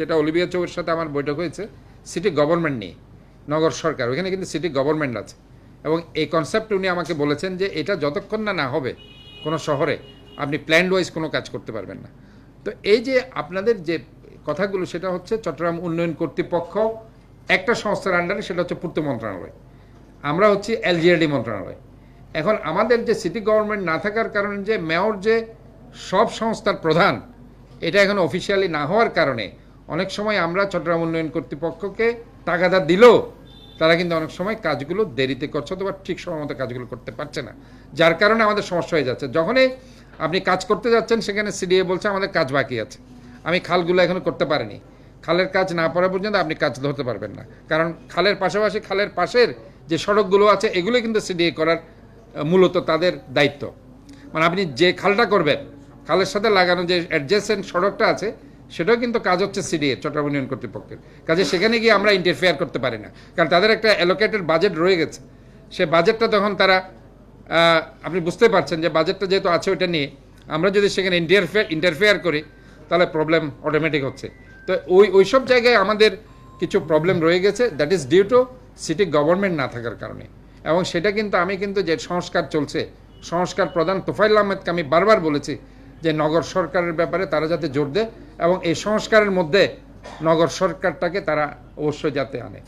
যেটা অলিভিয়া চৌয়ের সাথে আমার বৈঠক হয়েছে সিটি গভর্নমেন্ট নিয়ে, নগর সরকার, ওখানে কিন্তু সিটি গভর্নমেন্ট আছে। এবং এই কনসেপ্ট উনি আমাকে বলেছেন যে এটা যতক্ষণ না না হবে কোনো শহরে, আপনি প্ল্যান্ড ওয়াইজ কোনো কাজ করতে পারবেন না। তো এই যে আপনাদের যে কথাগুলো, সেটা হচ্ছে চট্টগ্রাম উন্নয়ন কর্তৃপক্ষ একটা সংস্থার আন্ডারে সেটা হচ্ছে পূর্ত মন্ত্রণালয়। আমরা হচ্ছি এলজিআরডি মন্ত্রণালয়। এখন আমাদের যে সিটি গভর্নমেন্ট না থাকার কারণে যে মেয়র যে সব সংস্থার প্রধান, এটা এখন অফিসিয়ালি না হওয়ার কারণে অনেক সময় আমরা চট্টগ্রাম উন্নয়ন কর্তৃপক্ষকে তাগাদা দিলেও তারা কিন্তু অনেক সময় কাজগুলো দেরিতে করছে অথবা ঠিক সময় মতো কাজগুলো করতে পারছে না। যার কারণে আমাদের সমস্যা হয়ে যাচ্ছে। যখনই আপনি কাজ করতে যাচ্ছেন, সেখানে সিডিএ বলছে আমাদের কাজ বাকি আছে। আমি খালগুলো এখনও করতে পারিনি। খালের কাজ না পড়া পর্যন্ত আপনি কাজ ধরতে পারবেন না। কারণ খালের পাশাপাশি খালের পাশের যে সড়কগুলো আছে, এগুলো কিন্তু সিডিএ করার মূলত তাদের দায়িত্ব। মানে আপনি যে খালটা করবেন, খালের সাথে লাগানো যে অ্যাডজেসেন্ট সড়কটা আছে সেটাও কিন্তু কাজ হচ্ছে সিডিএ, চট্টগ্রাম ইউনিয়ন কর্তৃপক্ষের। কাজে সেখানে গিয়ে আমরা ইন্টারফেয়ার করতে পারি না। কারণ তাদের একটা অ্যালোকেটেড বাজেট রয়ে গেছে। সে বাজেটটা তখন তারা আপনি বুঝতে পারছেন যে বাজেটটা যেহেতু আছে ওইটা নিয়ে, আমরা যদি সেখানে ইন্টারফেয়ার ইন্টারফেয়ার করি, তাহলে প্রবলেম অটোমেটিক হচ্ছে। তো ওই ওই সব জায়গায় আমাদের কিছু প্রবলেম রয়ে গেছে that is due to city government না থাকার কারণে। এবং সেটা কিন্তু আমি কিন্তু যে সংস্কার চলছে, সংস্কার প্রধান তোফাইল আহমেদকে আমি বারবার বলেছি যে নগর সরকারের ব্যাপারে তারা যাতে জোর দেয় এবং এই সংস্কারের মধ্যে নগর সরকারটাকে তারা অবশ্যই যাতে আনে।